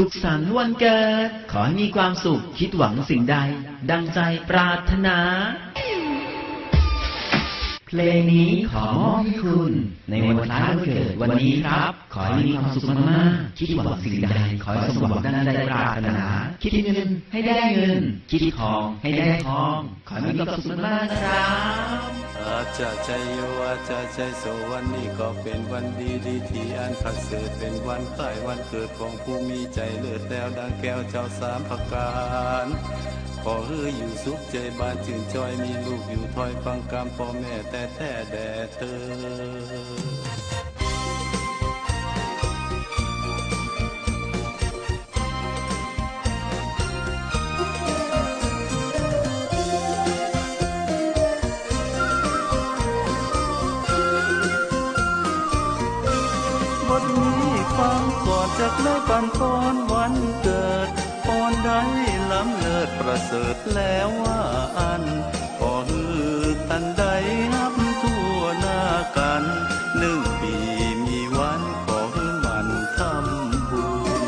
สุขสันต์วันเกิด ขอให้มีความสุขคิดหวังสิ่งใด ดังใจปรารถนา เพลงนี้ขอมอบให้คุณ ในวันคล้ายวันเกิดวันนี้ครับ ขอให้มีความสุขมากๆคิดหวังสิ่งใด ขอให้สมหวังดังใจปรารถนา คิดเงินให้ได้เงิน คิดทองให้ได้ทอง ขอให้มีความสุขมากๆนะครับอาจจะใจโยอาจจะใจโสวันนี้ก็เป็นวันดีดีที่อันพักเสดเป็นวันคล้ายวันเกิดของผู้มีใจเลิศแล้วดังแก้วเจ้าสามประการ อเฮืออยู่สุขใจบ้านจื่นจอยมีลูกอยู่ถอยฟังกรรมพ่อแม่แต่แท้แด่เธอบทนี้ฟังก่อนจากได้ปันปอนวันเกิดปอนได้ ล้ำเลิศประเสริฐแล้วว่าอันขอฮือทันใดนับทั่วหน้ากันหนึ่งปีมีวันขอฮือมันทำบุญ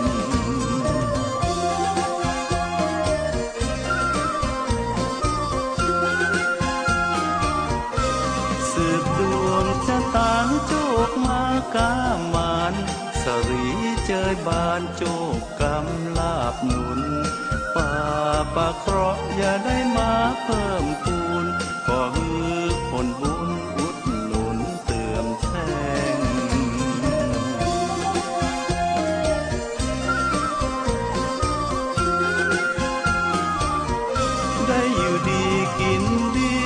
สืบดวงชะตาโจกมากามานสรีเจยบานโจกกำลาบหนุน ป่าปะเคราะห์อย่าได้มาเพิ่มพูนขอฮือผลบุญอุดหนุนเติมแช่งได้อยู่ดีกินดี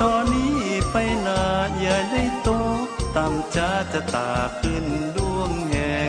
ตอนนี้ไปนาอย่าได้ตกต่ำจ้าจะตาขึ้นดวงแหง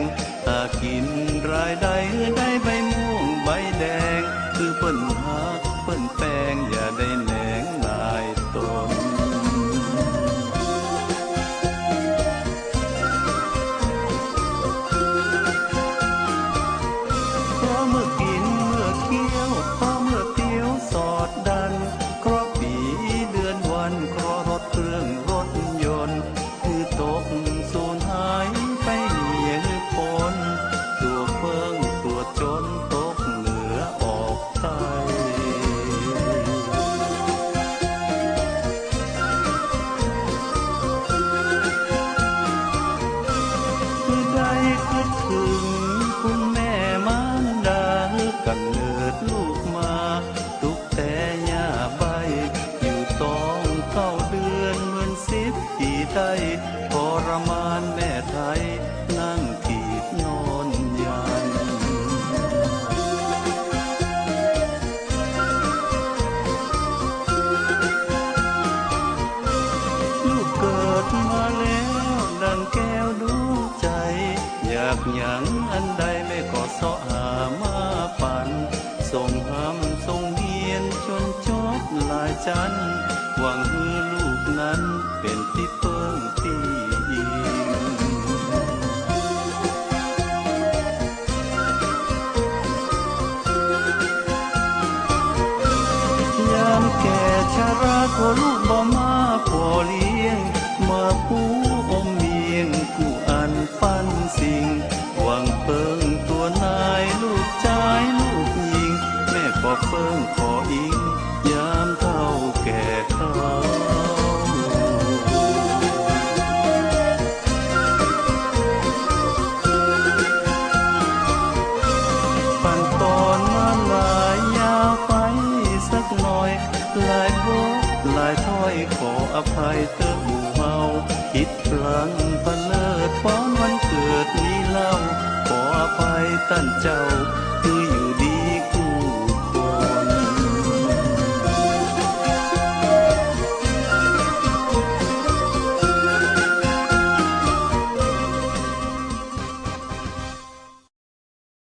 หลายจัน หวังให้ลูกนั้นเป็นที่เพิ่งที่อิงยามแก่ชาราก็ลูกบ่มาพอเลี้ยง มาผู้อมเมียงผู้อันปั้นสิ่ง หวังเปิงตัวนายลูกชายลูกหญิง แม่ก็เปิงขออิง ลายบทหลายถ้อยขออภัยเธอหมู่เฮาคิดพลังพะเลิดป้อนวันเกิดนี้เล่า ขออภัยท่านเจ้าคือ